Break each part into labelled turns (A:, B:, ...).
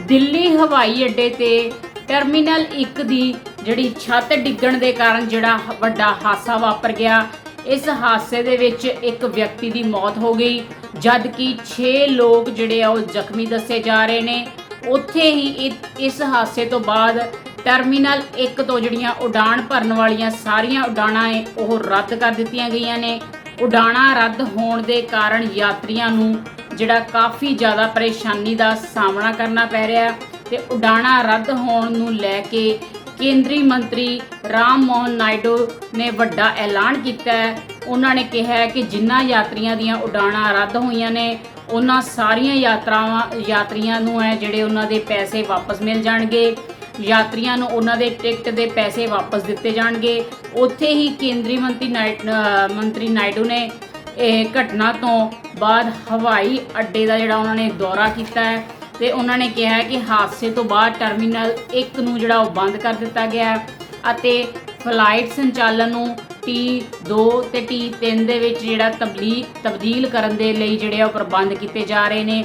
A: ਦਿੱਲੀ ਹਵਾਈ ਅੱਡੇ ਤੇ ਟਰਮੀਨਲ 1 ਦੀ ਜਿਹੜੀ ਛੱਤ ਡਿੱਗਣ ਦੇ ਕਾਰਨ ਜਿਹੜਾ ਵੱਡਾ ਹਾਦਸਾ ਵਾਪਰ ਗਿਆ। ਇਸ ਹਾਦਸੇ ਦੇ ਵਿੱਚ ਇੱਕ ਵਿਅਕਤੀ ਦੀ ਮੌਤ ਹੋ ਗਈ ਜਦ ਕਿ 6 ਲੋਕ ਜਿਹੜੇ ਆ ਉਹ ਜ਼ਖਮੀ ਦੱਸੇ ਜਾ ਰਹੇ ਨੇ। ਉੱਥੇ ਹੀ ਇ- ਇਸ ਹਾਦਸੇ ਤੋਂ ਬਾਅਦ ਟਰਮੀਨਲ 1 ਤੋਂ ਜਿਹੜੀਆਂ ਉਡਾਣ ਭਰਨ ਵਾਲੀਆਂ ਸਾਰੀਆਂ ਉਡਾਣਾਂ ਏ ਉਹ ਰੱਦ ਕਰ ਦਿੱਤੀਆਂ ਗਈਆਂ ਨੇ। ਉਡਾਣਾਂ ਰੱਦ ਹੋਣ ਦੇ ਕਾਰਨ ਯਾਤਰੀਆਂ ਨੂੰ ਜਿਹੜਾ ਕਾਫੀ ਜ਼ਿਆਦਾ ਪਰੇਸ਼ਾਨੀ ਦਾ ਸਾਹਮਣਾ ਕਰਨਾ ਪੈ ਰਿਹਾ ਤੇ ਉਡਾਣਾਂ ਰੱਦ ਹੋਣ ਨੂੰ ਲੈ ਕੇ ਕੇਂਦਰੀ ਮੰਤਰੀ ਰਾਮ ਮੋਹਨ ਨਾਇਡੂ ਨੇ ਵੱਡਾ ਐਲਾਨ ਕੀਤਾ ਹੈ। ਉਹਨਾਂ ਨੇ ਕਿਹਾ ਹੈ ਕਿ ਜਿਨ੍ਹਾਂ ਯਾਤਰੀਆਂ ਦੀਆਂ ਉਡਾਣਾਂ ਰੱਦ ਹੋਈਆਂ ਨੇ, ਉਹਨਾਂ ਸਾਰੀਆਂ ਯਾਤਰਾਵਾਂ, ਯਾਤਰੀਆਂ ਨੂੰ ਹੈ ਜਿਹੜੇ ਉਹਨਾਂ ਦੇ ਪੈਸੇ ਵਾਪਸ ਮਿਲ ਜਾਣਗੇ। ਯਾਤਰੀਆਂ ਨੂੰ ਉਹਨਾਂ ਦੇ ਟਿਕਟ ਦੇ ਪੈਸੇ ਵਾਪਸ ਦਿੱਤੇ ਜਾਣਗੇ। ਉੱਥੇ ਹੀ ਕੇਂਦਰੀ ਮੰਤਰੀ ਨਾਇਡ- ਮੰਤਰੀ ਨਾਇਡੂ ਨੇ ਇਹ ਘਟਨਾ ਤੋਂ ਬਾਅਦ ਹਵਾਈ ਅੱਡੇ ਦਾ ਜਿਹੜਾ ਉਹਨਾਂ ਨੇ ਦੌਰਾ ਕੀਤਾ ਹੈ ਤੇ ਉਹਨਾਂ ਨੇ ਕਿਹਾ ਕਿ ਹਾਦਸੇ ਤੋਂ ਬਾਅਦ ਟਰਮੀਨਲ 1 ਨੂੰ ਜਿਹੜਾ ਉਹ ਬੰਦ ਕਰ ਦਿੱਤਾ ਗਿਆ ਹੈ ਅਤੇ ਫਲਾਈਟ ਸੰਚਾਲਨ ਨੂੰ T2 ਤੇ T3 ਦੇ ਵਿੱਚ ਜਿਹੜਾ ਤਬਲੀ, ਤਬਦੀਲ ਕਰਨ ਦੇ ਲਈ ਜਿਹੜੇ ਆ ਉਹ ਪ੍ਰਬੰਧ ਕੀਤੇ ਜਾ ਰਹੇ ਨੇ।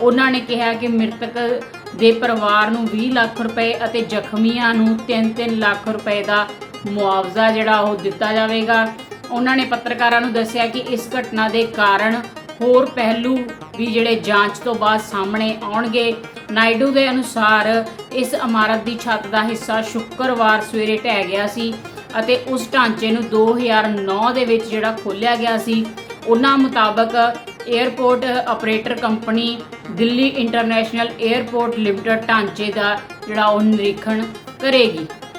A: ਉਹਨਾਂ ਨੇ ਕਿਹਾ ਕਿ ਮ੍ਰਿਤਕ ਦੇ ਪਰਿਵਾਰ ਨੂੰ 20 ਲੱਖ ਰੁਪਏ ਅਤੇ ਜ਼ਖਮੀਆਂ ਨੂੰ 3-3 ਲੱਖ ਰੁਪਏ ਦਾ ਮੁਆਵਜ਼ਾ ਜਿਹੜਾ ਉਹ ਦਿੱਤਾ ਜਾਵੇਗਾ। ਉਹਨਾਂ ਨੇ ਪੱਤਰਕਾਰਾਂ ਨੂੰ ਦੱਸਿਆ ਕਿ ਇਸ ਘਟਨਾ ਦੇ ਕਾਰਨ ਹੋਰ ਪਹਿਲੂ ਵੀ ਜਿਹੜੇ ਜਾਂਚ ਤੋਂ ਬਾਅਦ ਸਾਹਮਣੇ ਆਉਣਗੇ। ਨਾਇਡੂ ਦੇ ਅਨੁਸਾਰ ਇਸ ਇਮਾਰਤ ਦੀ ਛੱਤ ਦਾ ਹਿੱਸਾ ਸ਼ੁੱਕਰਵਾਰ ਸਵੇਰੇ ਢਹਿ ਗਿਆ ਸੀ ਅਤੇ ਉਸ ਢਾਂਚੇ ਨੂੰ 2009 ਦੇ ਵਿੱਚ ਜਿਹੜਾ ਖੋਲ੍ਹਿਆ ਗਿਆ ਸੀ, ਉਹਨਾਂ ਮੁਤਾਬਕ airport operator company Delhi international airport limited ਢਾਂਚੇ ਦਾ ਜਿਹੜਾ ਉਹ ਨਿਰੀਖਣ ਕਰੇਗੀ।